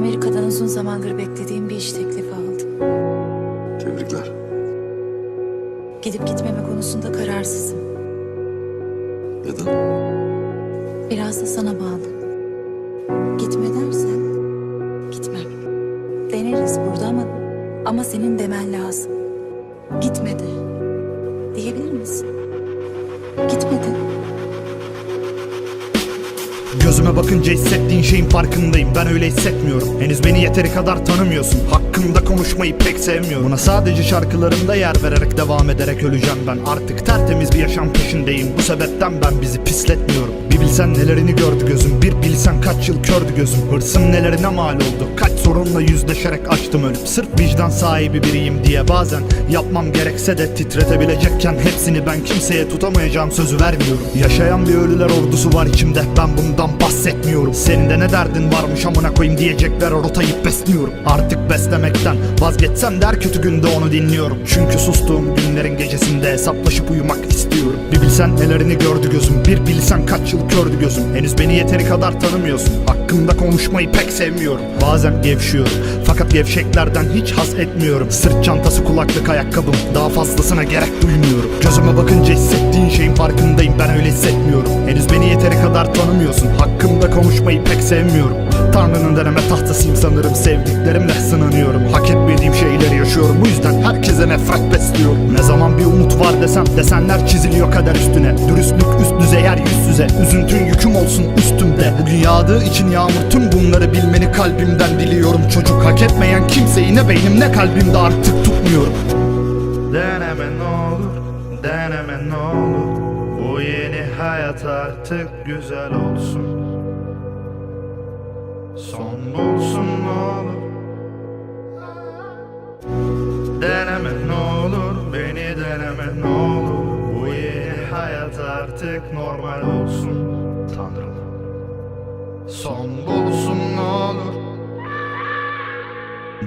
Amerika'dan uzun zamandır beklediğim bir iş teklifi aldım. Tebrikler. Gidip gitmeme konusunda kararsızım. Neden? Biraz da sana bağlı. Gitme dersen gitmem. Deneriz burada ama ama senin demen lazım. Gitme de. Diyebilir misin? Gitme de. Gözüme bakınca hissettiğin şeyin farkındayım. Ben öyle hissetmiyorum. Henüz beni yeteri kadar tanımıyorsun. Hakkımda konuşmayı pek sevmiyorum. Buna sadece şarkılarımda yer vererek devam ederek öleceğim ben. Artık tertemiz bir yaşam peşindeyim. Bu sebepten ben bizi pisletmiyorum Bir bilsen nelerini gördü gözüm. Bir bilsen kaç yıl kördü gözüm. Hırsım nelerine mal oldu? Kaç sorunla yüzleşerek açtım ölüp Sırf vicdan sahibi biriyim diye bazen Yapmam gerekse de titretebilecekken Hepsini ben kimseye tutamayacağım sözü vermiyorum. Yaşayan bir ölüler ordusu var içimde. Ben bundan bahsetmiyorum Senin de ne derdin varmış amına koyayım diyecekler rotayı besliyorum. Artık beslemekten vazgeçsem de her kötü günde onu dinliyorum. Çünkü sustuğum günlerin gecesinde hesaplaşıp uyumak istiyorum. Bir bilsen nelerini gördü gözüm Bir bilsen kaç yıl kördü gözüm. Henüz beni yeteri kadar tanımıyorsun Hakkımda konuşmayı pek sevmiyorum. Bazen gevşiyorum Fakat gevşeklerden hiç haz etmiyorum. Sırt çantası kulaklık ayakkabım Daha fazlasına gerek duymuyorum. Gözüme bakınca hissettiğin şeyin farkındayım Ben öyle hissetmiyorum. Henüz beni yeteri kadar tanımıyorsun konuşmayı pek sevmiyorum. Tanrı'nın deneme tahtasıyım sanırım. Sevdiklerimle sınanıyorum. Hak etmediğim şeyleri yaşıyorum. Bu yüzden herkese nefret besliyorum. Ne zaman bir umut var desem Desenler çiziliyor kader üstüne. Dürüstlük üst düzey yer yüz yüze. Üzüntün yüküm olsun üstümde. Bugün yağdığı için yağmur tüm bunları bilmeni kalbimden diliyorum. Çocuk hak etmeyen kimseyi ne beynim ne kalbimde artık tutmuyorum. Deneme ne olur, deneme ne olur. Bu yeni hayat artık güzel olsun Son bulsun ne olur. Deneme ne olur, beni deneme ne olur. Bu yeni hayat artık normal olsun. Tanrım Son bulsun ne olur.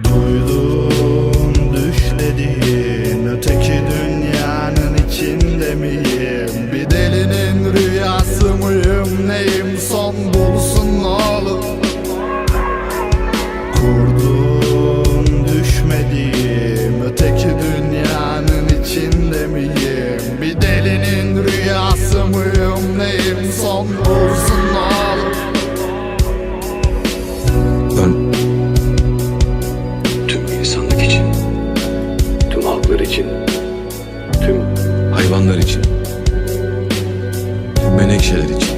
Duydum düşlediğin öteki dünyanın içinde miyim? Bir delinin rüyası mıyım neyim mıyım neyim olur Ben tüm insanlık için, tüm halklar için, tüm hayvanlar için, tüm menekşeler için,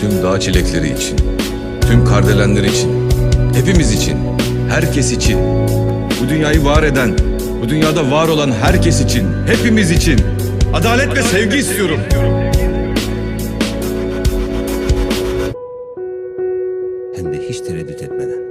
tüm dağ çilekleri için, tüm kardelenler için, hepimiz için, herkes için, bu dünyayı var eden, bu dünyada var olan herkes için, hepimiz için adalet ve sevgi istiyorum. Hiç tereddüt etmeden.